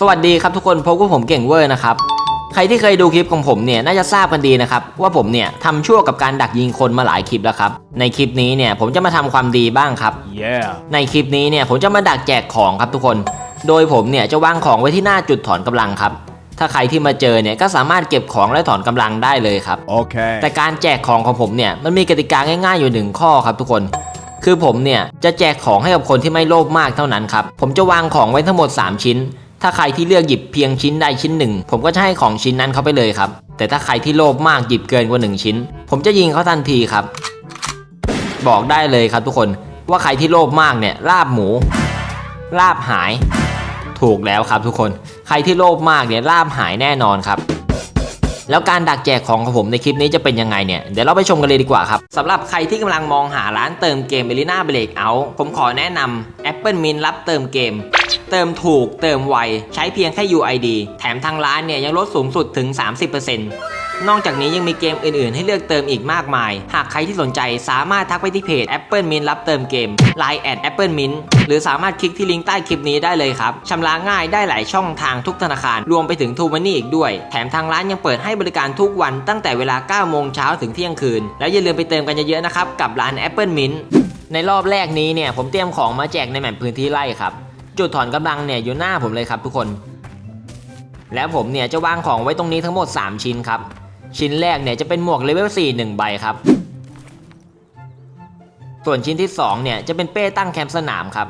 สวัสดีครับทุกคนพบกับผมเก่งเวอร์นะครับ ใครที่เคยดูคลิปของผมเนี่ยน่าจะทราบกันดีนะครับ ว่าผมเนี่ยทำชั่วกับการดักยิงคนมาหลายคลิปแล้วครับ ในคลิปนี้เนี่ยผมจะมาทำความดีบ้างครับ Yeah. ในคลิปนี้เนี่ยผมจะมาดักแจกของครับทุกคน โดยผมเนี่ยจะวางของไว้ที่หน้าจุดถอนกำลังครับ ถ้าใครที่มาเจอเนี่ยก็สามารถเก็บของและถอนกำลังได้เลยครับ Okay. แต่การแจกของของผมเนี่ยมันมีกติกาง่ายๆอยู่หนึ่งข้อครับทุกคนคือผมเนี่ยจะแจกของให้กับคนที่ไม่โลภมากเท่านั้นครับผมจะวางของไว้ทั้งหมด 3 ชิ้น ถ้าใครที่เลือกหยิบเพียงชิ้นใดชิ้นหนึ่ง ผมก็จะให้ของชิ้นนั้นเขาไปเลยครับ แต่ถ้าใครที่โลภมากหยิบเกินกว่า 1 ชิ้น ผมจะยิงเขาทันทีครับ บอกได้เลยครับทุกคนว่าใครที่โลภมากเนี่ยลาบหมู ลาบหาย ถูกแล้วครับทุกคน ใครที่โลภมากเนี่ยลาบหายแน่นอนครับแล้วการดักแจกของของผมในคลิปนี้จะเป็นยังไงเนี่ย เดี๋ยวเราไปชมกันเลยดีกว่าครับสำหรับใครที่กำลังมองหาร้านเติมเกม e l i n a Breakout ผมขอแนะนำ Apple Mint รับเติมเกม เติมถูกเติมไว ใช้เพียงแค่ UID แถมทางร้านเนี่ยยังลดสูงสุดถึง 30%นอกจากนี้ยังมีเกมอื่นๆ ให้เลือกเติมอีกมากมาย หากใครที่สนใจสามารถทักไปที่เพจ Apple Mint รับเติมเกม Line at Apple Mint หรือสามารถคลิกที่ลิงก์ใต้คลิปนี้ได้เลยครับ ชำระง่ายได้หลายช่องทางทุกธนาคาร รวมไปถึงทูมันนี่อีกด้วย แถมทางร้านยังเปิดให้บริการทุกวันตั้งแต่เวลา 9 โมงเช้าถึงเที่ยงคืน แล้วอย่าลืมไปเติมกันเยอะๆนะครับกับร้าน Apple Mint ในรอบแรกนี้เนี่ยผมเตรียมของมาแจกในแมปพื้นที่ไร่ครับ จุดถอนกำลังเนี่ยอยู่หน้าผมเลยครับทุกคน แล้วผมเนี่ยจะวางของไว้ตรงนี้ทั้งหมด 3 ชิ้นครับ ชิ้นแรกเนี่ยจะเป็นหมวกเลเวล4 1ใบครับ ส่วนชิ้นที่2เนี่ยจะเป็นเป้ตั้งแคมป์สนามครับ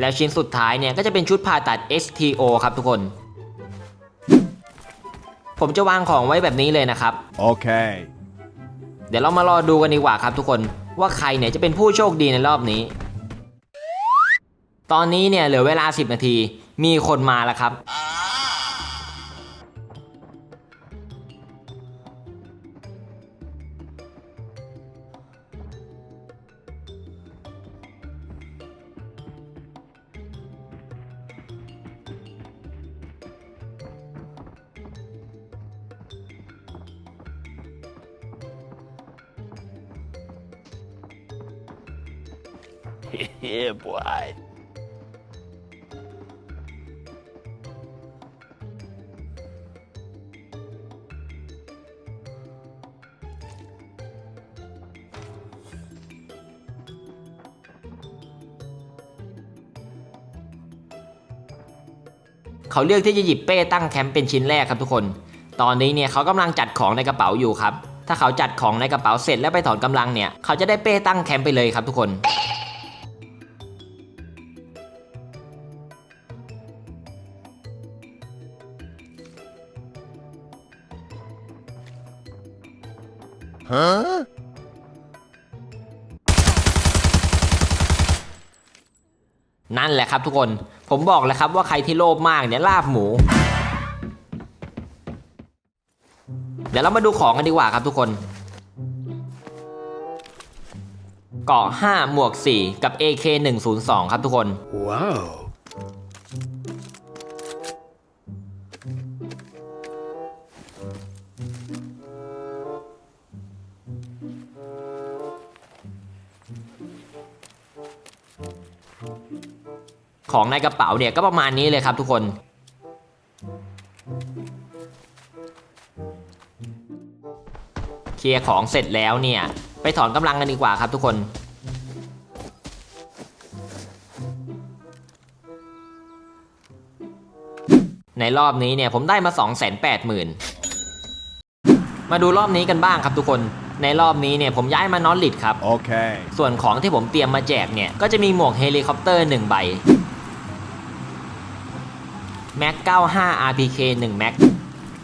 แล้วชิ้นสุดท้ายเนี่ยก็จะเป็นชุดผ่าตัด STO ครับทุกคน ผมจะวางของไว้แบบนี้เลยนะครับ Okay. เดี๋ยวเรามารอดูกันดีกว่าครับทุกคนว่าใครเนี่ยจะเป็นผู้โชคดีในรอบนี้ ตอนนี้เนี่ยเหลือเวลา 10 นาที มีคนมาแล้วครับ Yeah, boy. เขาเลือกที่จะหยิบเป้ตั้งแคมป์เป็นชิ้นแรกครับทุกคน ตอนนี้เนี่ยเขากำลังจัดของในกระเป๋าอยู่ครับ ถ้าเขาจัดของในกระเป๋าเสร็จแล้วไปถอนกำลังเนี่ย เขาจะได้เป้ตั้งแคมป์ไปเลยครับทุกคน Huh? นั่นแหละครับทุกคน ผมบอกแล้วครับว่าใครที่โลภมากเนี่ยลาบหมู เดี๋ยวเรามาดูของกันดีกว่าครับทุกคน เกาะ5หมวก 4 กับ AK 102 ครับทุกคน Wow. ของในกระเป๋าเนี่ยก็ประมาณนี้เลยครับทุกคนเคลียร์ของเสร็จแล้วเนี่ย ไปถอนกำลังกันดีกว่าครับทุกคนในรอบนี้เนี่ยผมได้มา 2 8 0 0 0 0 มาดูรอบนี้กันบ้างครับทุกคน ในรอบนี้เนี่ยผมย้ายมานอตลิดครับ Okay. ส่วนของที่ผมเตรียมมาแจกเนี่ย ก็จะมีหมวกเฮลิคอปเตอร์ 1 ใบ แม็ก95 RPK 1แม็ก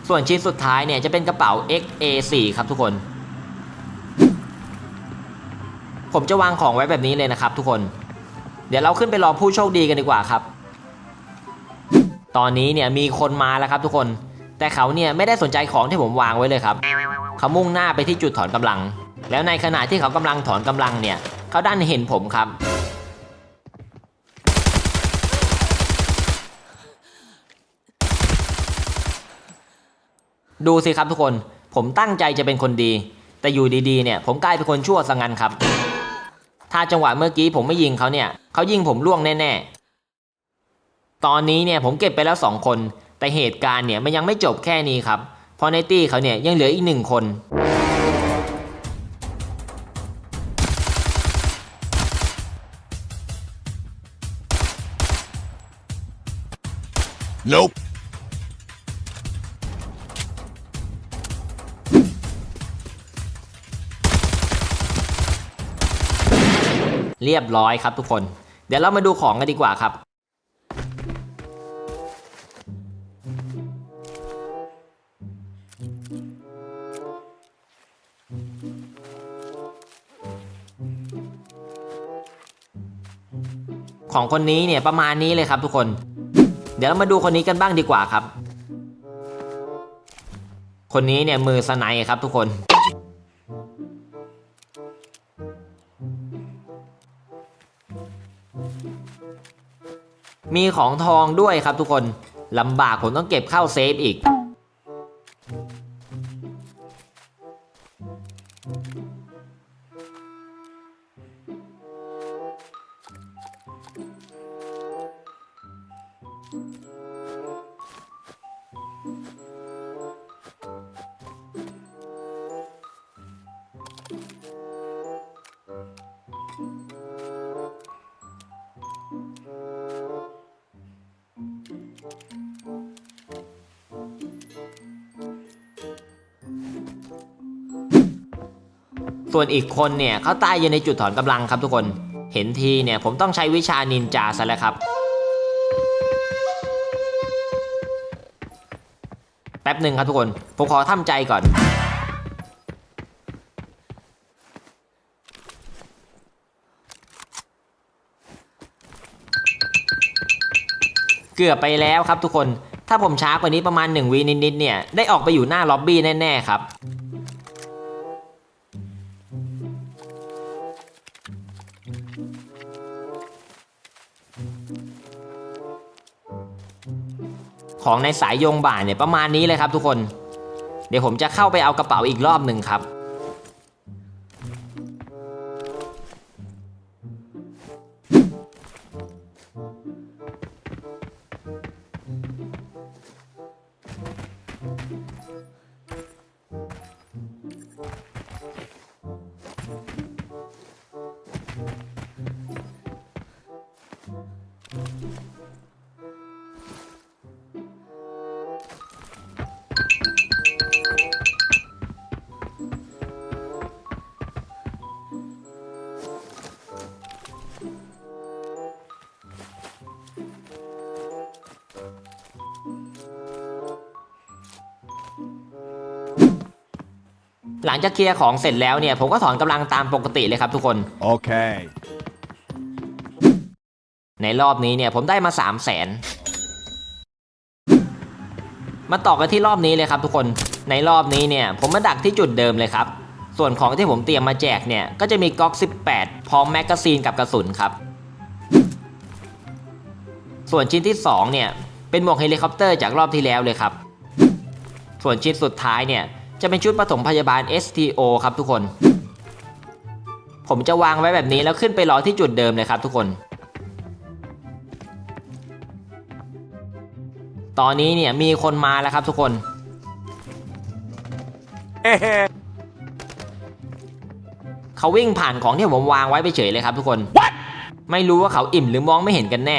ส่วนชิ้นสุดท้ายเนี่ยจะเป็นกระเป๋า XA4 ครับทุกคน ผมจะวางของไว้แบบนี้เลยนะครับทุกคน เดี๋ยวเราขึ้นไปรอผู้โชคดีกันดีกว่าครับ ตอนนี้เนี่ยมีคนมาแล้วครับทุกคน แต่เขาเนี่ยไม่ได้สนใจของที่ผมวางไว้เลยครับ เขามุ่งหน้าไปที่จุดถอนกำลัง แล้วในขณะที่เขากำลังถอนกำลังเนี่ย เขาดันเห็นผมครับ ดูสิครับทุกคน ผมตั้งใจจะเป็นคนดี แต่อยู่ดีๆ เนี่ย ผมกลายเป็นคนชั่วซะงั้นครับ ถ้าจังหวะเมื่อกี้ผมไม่ยิงเขาเนี่ยเขายิงผมล่วงแน่ๆ ตอนนี้เนี่ยผมเก็บไปแล้ว 2 คน แต่เหตุการณ์เนี่ยมันยังไม่จบแค่นี้ครับ เพราะในตี้เขาเนี่ยยังเหลืออีกหนึ่งคน Nope. เรียบร้อยครับทุกคน เดี๋ยวเรามาดูของกันดีกว่าครับของคนนี้เนี่ยประมาณนี้เลยครับทุกคน เดี๋ยวเรามาดูคนนี้กันบ้างดีกว่าครับ คนนี้เนี่ยมือสไนด์ครับทุกคน มีของทองด้วยครับทุกคนลำบากผมต้องเก็บเข้าเซฟอีก ส่วนอีกคนเนี่ยเขาตายอยู่ในจุดถอนกำลังครับทุกคน เห็นทีเนี่ยผมต้องใช้วิชานินจาซะแล้วครับ แป๊บหนึ่งครับทุกคน ผมขอทำใจก่อน เกือบไปแล้วครับทุกคน ถ้าผมช้ากว่านี้ประมาณ1วินิดๆเนี่ย ได้ออกไปอยู่หน้าล็อบบี้แน่ๆครับ ของในสายโยงบ่าเนี่ยประมาณนี้เลยครับทุกคน เดี๋ยวผมจะเข้าไปเอากระเป๋าอีกรอบหนึ่งครับ งจากเคลียร์ของเสร็จแล้วเนี่ยผมก็ถอนกำลังตามปกติเลยครับทุกคน Okay. ในรอบนี้เนี่ยผมได้มา 3 0 0แสน มาต่อกันที่รอบนี้เลยครับทุกคน ในรอบนี้เนี่ยผมมาดักที่จุดเดิมเลยครับ ส่วนของที่ผมเตรียมมาแจกเนี่ยก็จะมีก๊อก 18 พร้อมแมกกาซีนกับกระสุนครับ ส่วนชิ้นที่ 2 เนี่ยเป็นหมวกเฮลิคอปเตอร์จากรอบที่แล้วเลยครับ ส่วนชิ้นสุดท้ายเนี่ย จะเป็นชุดปฐมพยาบาล STO ครับทุกคน ผมจะวางไว้แบบนี้แล้วขึ้นไปรอที่จุดเดิมเลยครับทุกคน ตอนนี้เนี่ยมีคนมาแล้วครับทุกคน เขาวิ่งผ่านของที่ผมวางไว้ไปเฉยเลยครับทุกคนไม่รู้ว่าเขาอิ่มหรือมองไม่เห็นกันแน่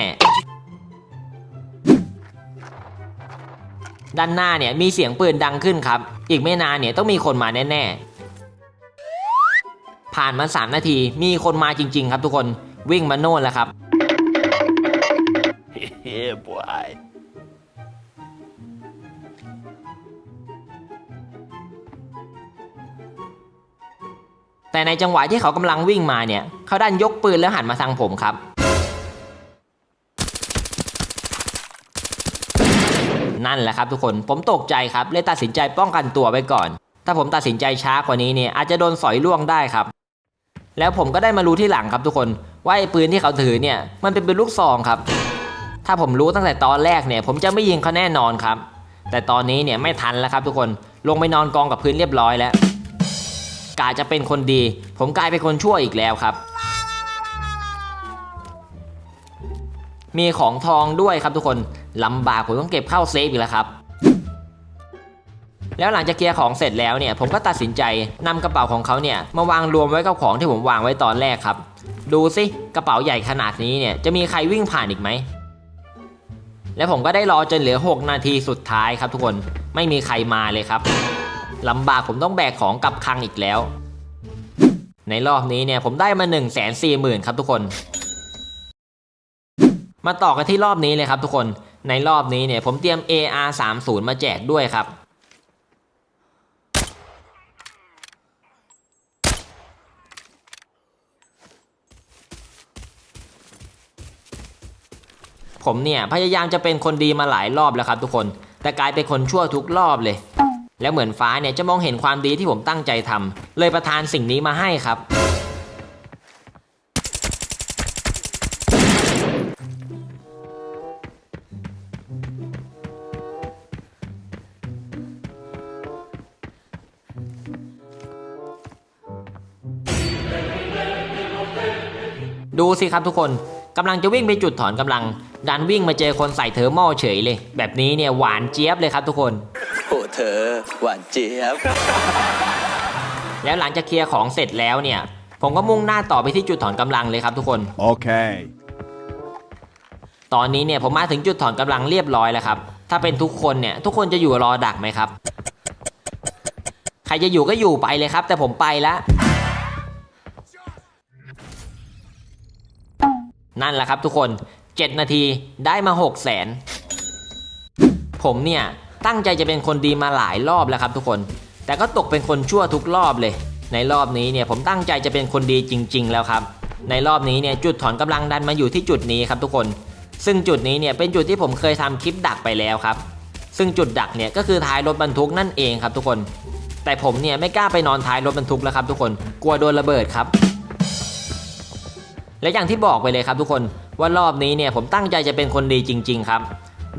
ด้านหน้าเนี่ยมีเสียงปืนดังขึ้นครับ อีกไม่นานเนี่ยต้องมีคนมาแน่ๆ ผ่านมา 3 นาทีมีคนมาจริง ๆ ครับทุกคนวิ่งมาโน่นแล้วครับ yeah, boy. แต่ในจังหวะที่เขากำลังวิ่งมาเนี่ย เขาดันยกปืนแล้วหันมาทางผมครับ นั่นแหละครับทุกคนผมตกใจครับเลยตัดสินใจป้องกันตัวไว้ก่อน ถ้าผมตัดสินใจช้ากว่านี้เนี่ยอาจจะโดนสอยล่วงได้ครับ แล้วผมก็ได้มารู้ที่หลังครับทุกคน ว่าไอ้ปืนที่เขาถือเนี่ยมันเป็นปืนลูกซองครับ ถ้าผมรู้ตั้งแต่ตอนแรกเนี่ยผมจะไม่ยิงเขาแน่นอนครับ แต่ตอนนี้เนี่ยไม่ทันแล้วครับทุกคนลงไปนอนกองกับพื้นเรียบร้อยแล้วกาจะเป็นคนดี ผมกลายเป็นคนชั่วอีกแล้วครับ มีของทองด้วยครับทุกคนลำบากผมต้องเก็บเข้าเซฟอีกแล้วครับแล้วหลังจากเคลียร์ของเสร็จแล้วเนี่ยผมก็ตัดสินใจนำกระเป๋าของเขาเนี่ยมาวางรวมไว้กับของที่ผมวางไว้ตอนแรกครับ ดูสิกระเป๋าใหญ่ขนาดนี้เนี่ยจะมีใครวิ่งผ่านอีกไหมแล้วผมก็ได้รอจนเหลือ 6 นาทีสุดท้ายครับทุกคนไม่มีใครมาเลยครับลำบากผมต้องแบกของกลับคลังอีกแล้ว ในรอบนี้เนี่ยผมได้มา1นึ่งแสนสี่หมื่นครับทุกคน มาต่อกันที่รอบนี้เลยครับทุกคนในรอบนี้เนี่ยผมเตรียม AR 3 0มาแจกด้วยครับ ผมเนี่ยพยายามจะเป็นคนดีมาหลายรอบแล้วครับทุกคน แต่กลายเป็นคนชั่วทุกรอบเลย แล้วเหมือนฟ้าเนี่ยจะมองเห็นความดีที่ผมตั้งใจทำเลยประทานสิ่งนี้มาให้ครับ สิครับทุกคนกำลังจะวิ่งไปจุดถอนกำลัง ดันวิ่งมาเจอคนใส่เทอร์โมเฉยเลย แบบนี้เนี่ยหวานเจี๊ยบเลยครับทุกคนโอ้เธอ หวานเจี๊ยบ แล้วหลังจากเคลียร์ของเสร็จแล้วเนี่ย ผมก็มุ่งหน้าต่อไปที่จุดถอนกำลังเลยครับทุกคน Okay. ตอนนี้เนี่ยผมมาถึงจุดถอนกำลังเรียบร้อยแล้วครับ ถ้าเป็นทุกคนเนี่ยทุกคนจะอยู่รอดักไหมครับ ใครจะอยู่ก็อยู่ไปเลยครับ แต่ผมไปแล้ว นั่นแหละครับทุกคน 7 นาทีได้มา6 0 0แสนผมเนี่ย ตั้งใจจะเป็นคนดีมาหลายรอบแล้วครับทุกคน แต่ก็ตกเป็นคนชั่วทุกรอบเลย ในรอบนี้เนี่ยผมตั้งใจจะเป็นคนดีจริง ๆ แล้วครับ ในรอบนี้เนี่ยจุดถอนกำลังดันมาอยู่ที่จุดนี้ครับทุกคน ซึ่งจุดนี้เนี่ยเป็นจุดที่ผมเคยทำคลิปดักไปแล้วครับ ซึ่งจุดดักเนี่ยก็คือท้ายรถบรรทุกนั่นเองครับทุกคน แต่ผมเนี่ยไม่กล้าไปนอนท้ายรถบรรทุกแล้วครับทุกคน กลัวโดนระเบิดครับ และอย่างที่บอกไปเลยครับทุกคนว่ารอบนี้เนี่ยผมตั้งใจจะเป็นคนดีจริง ๆ ครับ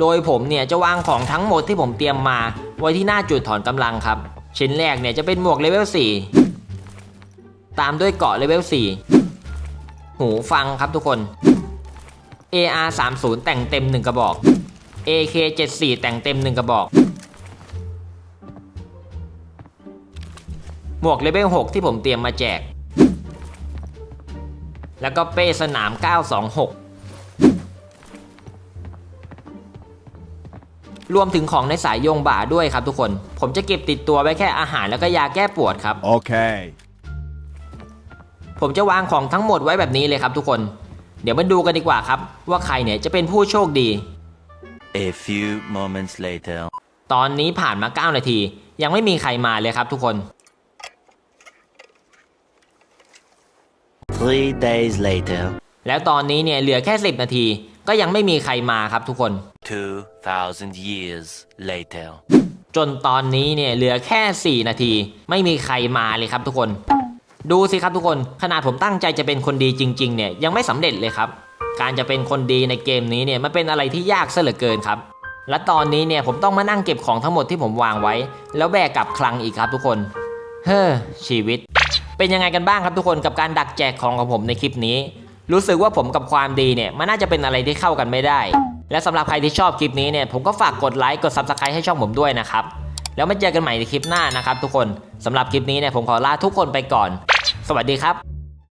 โดยผมเนี่ยจะวางของทั้งหมดที่ผมเตรียมมา ไว้ที่หน้าจุดถอนกำลังครับ ชิ้นแรกเนี่ยจะเป็นหมวกเลเวล4ตามด้วยเกาะเลเวล4หูฟังครับทุกคน AR 3 0แต่งเต็ม 1 กระบอก AK 7 4แต่งเต็ม 1 กระบอก หมวกเลเวล6ที่ผมเตรียมมาแจก แล้วก็เป้สนาม 926 รวมถึงของในสายโยงบ่าด้วยครับทุกคน ผมจะเก็บติดตัวไว้แค่อาหารแล้วก็ยาแก้ปวดครับ Okay. ผมจะวางของทั้งหมดไว้แบบนี้เลยครับทุกคน เดี๋ยวมาดูกันดีกว่าครับ ว่าใครเนี่ยจะเป็นผู้โชคดี A few moments later. ตอนนี้ผ่านมา 9 นาที ยังไม่มีใครมาเลยครับทุกคน Three days later. แล้วตอนนี้เนี่ยเหลือแค่ 10 นาที ก็ยังไม่มีใครมาครับทุกคน Two thousand years later. จนตอนนี้เนี่ยเหลือแค่ 4 นาที ไม่มีใครมาเลยครับทุกคน ดูสิครับทุกคน ขนาดผมตั้งใจจะเป็นคนดีจริง ๆ เนี่ยยังไม่สำเร็จเลยครับ การจะเป็นคนดีในเกมนี้เนี่ยมันเป็นอะไรที่ยากซะเหลือเกินครับ และตอนนี้เนี่ยผมต้องมานั่งเก็บของทั้งหมดที่ผมวางไว้ แล้วแบกกลับคลังอีกครับทุกคน เฮ้อชีวิต เป็นยังไงกันบ้างครับทุกคนกับการดักแจกของของผมในคลิปนี้ รู้สึกว่าผมกับความดีเนี่ยมันน่าจะเป็นอะไรที่เข้ากันไม่ได้ และสำหรับใครที่ชอบคลิปนี้เนี่ยผมก็ฝากกดไลค์กด Subscribe ให้ช่องผมด้วยนะครับแล้วมาเจอกันใหม่ในคลิปหน้านะครับทุกคนสำหรับคลิปนี้เนี่ยผมขอลาทุกคนไปก่อน สวัสดีครับ